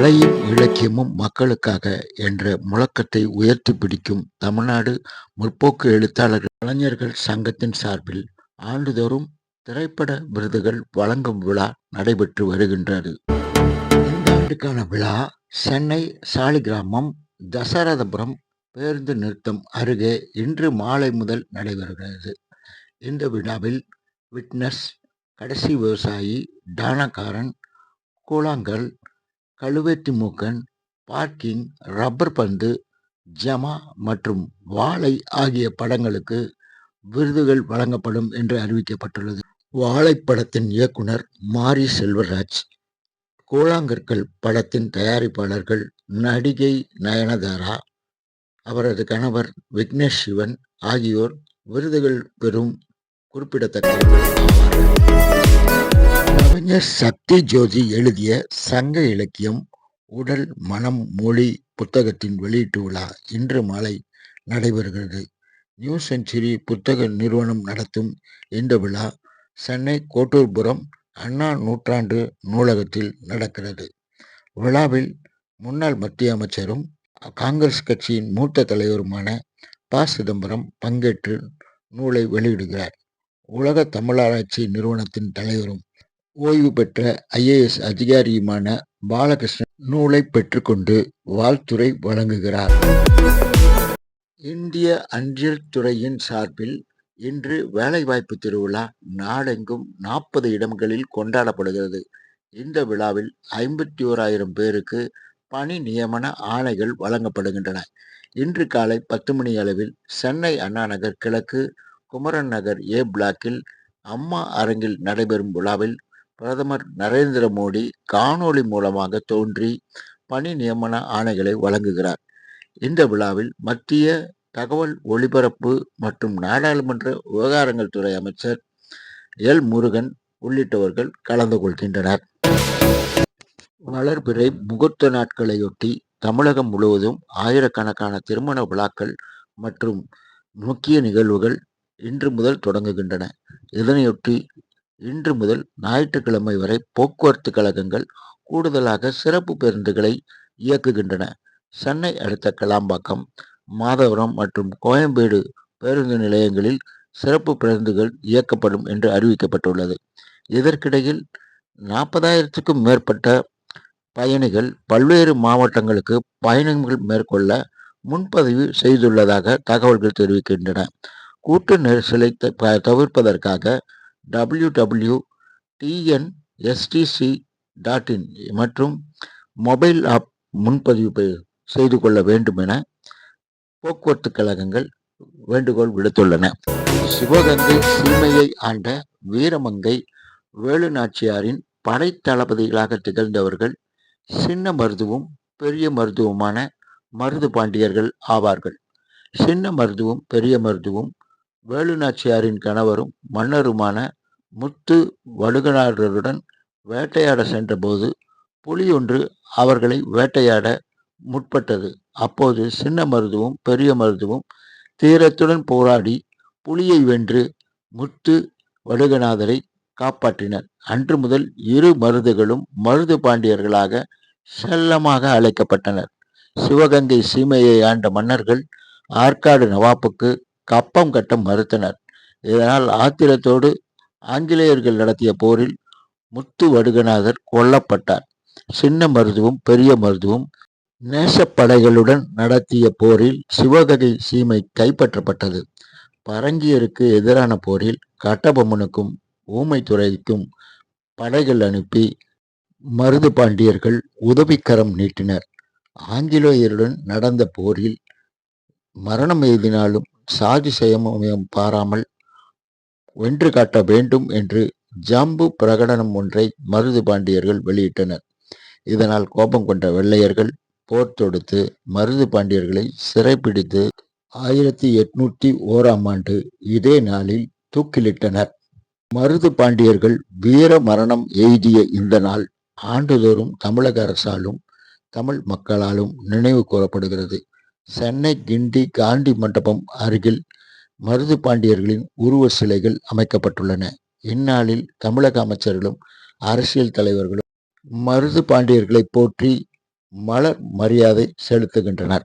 கலையும் இலக்கியமும் மக்களுக்காக என்ற முழக்கத்தை உயர்த்தி பிடிக்கும் தமிழ்நாடு முற்போக்கு எழுத்தாளர்கள் கலைஞர்கள் சங்கத்தின் சார்பில் ஆண்டுதோறும் திரைப்பட விருதுகள் வழங்கும் விழா நடைபெற்று வருகின்றது. இந்த ஆண்டுக்கான விழா சென்னை சாலிகிராமம் தசரதபுரம் பேருந்து நிறுத்தம் அருகே இன்று மாலை முதல் நடைபெறுகிறது. இந்த விழாவில் விட்னஸ் கடைசி விவசாயி தானகாரன் கூழாங்கல் கழுவேத்தி மூக்கன் பார்க்கிங் ரப்பர் பந்து ஜமா மற்றும் வாழை ஆகிய படங்களுக்கு விருதுகள் வழங்கப்படும் என்று அறிவிக்கப்பட்டுள்ளது. வாழை படத்தின் இயக்குனர் மாரி செல்வராஜ் கூழாங்கற்கள் படத்தின் தயாரிப்பாளர்கள் நடிகை நயனதாரா அவரது கணவர் விக்னேஷ் சிவன் ஆகியோர் விருதுகள் பெறும் குறிப்பிடத்தக்க கவிஞர் சக்தி ஜோதி எழுதிய சங்க இலக்கியம் உடல் மனம் மொழி புத்தகத்தின் வெளியீட்டு விழா இன்று மாலை நடைபெறுகிறது. நியூ செஞ்சுரி புத்தக நிறுவனம் நடத்தும் இந்த விழா சென்னை கோட்டூர்புரம் அண்ணா நூற்றாண்டு நூலகத்தில் நடக்கிறது. விழாவில் முன்னாள் மத்திய அமைச்சரும் காங்கிரஸ் கட்சியின் மூத்த தலைவருமான ப. சிதம்பரம் பங்கேற்று நூலை வெளியிடுகிறார். உலக தமிழாராய்ச்சி நிறுவனத்தின் தலைவரும் ஓய்வு பெற்ற ஐஏஎஸ் அதிகாரியுமான பாலகிருஷ்ணன் நூலை பெற்றுக்கொண்டு வாழ்த்துறை வழங்குகிறார். இந்திய அஞ்சல் துறையின் சார்பில் இன்று வேலைவாய்ப்பு திருவிழா நாடெங்கும் நாற்பது இடங்களில் கொண்டாடப்படுகிறது. இந்த விழாவில் ஐம்பத்தி ஓராயிரம் பேருக்கு பணி நியமன ஆணைகள் வழங்கப்படுகின்றன. இன்று காலை பத்து மணி அளவில் சென்னை அண்ணாநகர் கிழக்கு குமரன் நகர் ஏ பிளாக்கில் அம்மா அரங்கில் நடைபெறும் விழாவில் பிரதமர் நரேந்திர மோடி காணொளி மூலமாக தோன்றி பணி நியமன ஆணைகளை வழங்குகிறார். இந்த விழாவில் மத்திய தகவல் ஒலிபரப்பு மற்றும் நாடாளுமன்ற விவகாரங்கள் துறை அமைச்சர் எல் முருகன் உள்ளிட்டவர்கள் கலந்து கொள்கின்றனர். வளர்பிறை முகூர்த்த நாட்களையொட்டி தமிழகம் முழுவதும் ஆயிரக்கணக்கான திருமண விழாக்கள் மற்றும் முக்கிய நிகழ்வுகள் இன்று முதல் தொடங்குகின்றன. இதனையொட்டி இன்று முதல் ஞாயிற்றுக்கிழமை வரை போக்குவரத்து கழகங்கள் கூடுதலாக சிறப்பு பேருந்துகளை இயக்குகின்றன. சென்னை அடுத்த கிளாம்பாக்கம் மாதவரம் மற்றும் கோயம்பேடு பேருந்து நிலையங்களில் சிறப்பு பேருந்துகள் இயக்கப்படும் என்று அறிவிக்கப்பட்டுள்ளது. இதற்கிடையில் நாற்பதாயிரத்துக்கும் மேற்பட்ட பயணிகள் பல்வேறு மாவட்டங்களுக்கு பயணங்கள் மேற்கொள்ள முன்பதிவு செய்துள்ளதாக தகவல்கள் தெரிவிக்கின்றன. கூட்ட நெரிசலை தவிர்ப்பதற்காக W W TNSTC dot in மற்றும் மொபைல் ஆப் முன்பதிவு செய்து கொள்ள வேண்டும் என போக்குவரத்து கழகங்கள் வேண்டுகோள் விடுத்துள்ளன. சிவகங்கை சீமையை ஆண்ட வீரமங்கை வேலுநாச்சியாரின் படைத்தளபதிகளாக திகழ்ந்தவர்கள் சின்ன மருதுவும் பெரிய மருதுவுமான மருது பாண்டியர்கள் ஆவார்கள். சின்ன மருதுவும் பெரிய மருதுவும் வேலுநாச்சியாரின் கணவரும் மன்னருமான முத்து வடுகநாதருடன் வேட்டையாட சென்றபோது புலி ஒன்று அவர்களை வேட்டையாட முற்பட்டது. அப்போது சின்ன மருதுவும் பெரிய மருதுவும் தீரத்துடன் போராடி புலியை வென்று முத்து வடுகநாதரை காப்பாற்றினர். அன்று முதல் இரு மருதுகளும் மருது பாண்டியர்களாக செல்லமாக அழைக்கப்பட்டனர். சிவகங்கை சீமையை ஆண்ட மன்னர்கள் ஆற்காடு நவாப்புக்கு கப்பம் கட்ட மறுத்தனர். இதனால் ஆத்திரத்தோடு ஆங்கிலேயர்கள் நடத்திய போரில் முத்து வடுகநாதர் கொல்லப்பட்டார். சின்ன மருதுவும் பெரிய மருதுவும் நேசப்படைகளுடன் நடத்திய போரில் சிவகங்கை சீமை கைப்பற்றப்பட்டது. பரங்கியருக்கு எதிரான போரில் கட்டபொம்மனுக்கும் ஊமைத்துறைக்கும் படைகள் அனுப்பி மருது பாண்டியர்கள் உதவிக்கரம் நீட்டினர். ஆங்கிலேயருடன் நடந்த போரில் மரணம் எய்தினாலும் சாதி சயமயம் பாராமல் வென்று காட்ட வேண்டும் என்று ஜம்பு பிரகடனம் ஒன்றை மருது பாண்டியர்கள் வெளியிட்டனர். இதனால் கோபம் கொண்ட வெள்ளையர்கள் போர் தொடுத்து மருது பாண்டியர்களை சிறைப்பிடித்து ஆயிரத்தி எட்நூத்தி ஓராம் ஆண்டு இதே நாளில் தூக்கிலிட்டனர். மருது பாண்டியர்கள் வீர மரணம் எய்திய இந்த நாள் ஆண்டுதோறும் தமிழக அரசாலும் தமிழ் மக்களாலும் நினைவு கூறப்படுகிறது. சென்னை கிண்டி காந்தி மண்டபம் அருகில் மருது பாண்டியர்களின் உருவ சிலைகள் அமைக்கப்பட்டுள்ளன. இந்நாளில் தமிழக அமைச்சர்களும் அரசியல் தலைவர்களும் மருது பாண்டியர்களை போற்றி மலர் மரியாதை செலுத்துகின்றனர்.